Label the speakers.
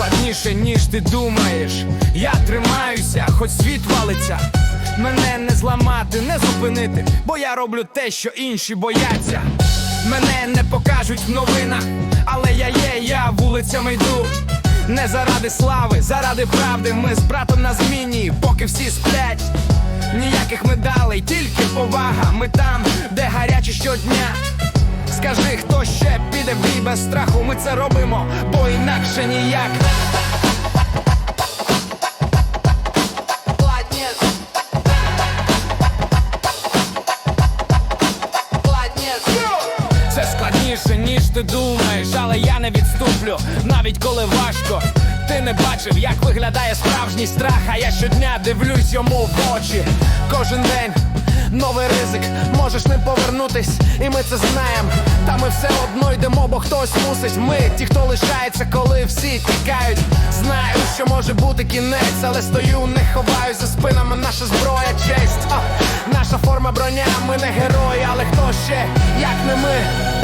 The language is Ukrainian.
Speaker 1: складніше, ніж ти думаєш. Я тримаюся, хоч світ валиться. Мене не зламати, не зупинити, бо я роблю те, що інші бояться. Мене не покажуть в новинах, але я є, я вулицями йду. Не заради слави, заради правди. Ми з братом на зміні, поки всі сплять. Ніяких медалей, тільки повага. Ми там, де гарячі щодня. Скажи, хто ще піде в бій без страху? Ми це робимо, бо інакше ніяк. Це складніше, ніж ти думаєш, але я не відступлю, навіть коли важко. Ти не бачив, як виглядає справжній страх, а я щодня дивлюсь йому в очі. Кожен день новий ризик, можеш не повернутись, і ми це знаємо. Та ми все одно йдемо, бо хтось мусить. Ми ті, хто лишається, коли всі тікають. Знаю, що може бути кінець, але стою, не ховаю за спинами наша зброя, честь. А, наша форма броня, ми не герої, але хто ще, як не ми.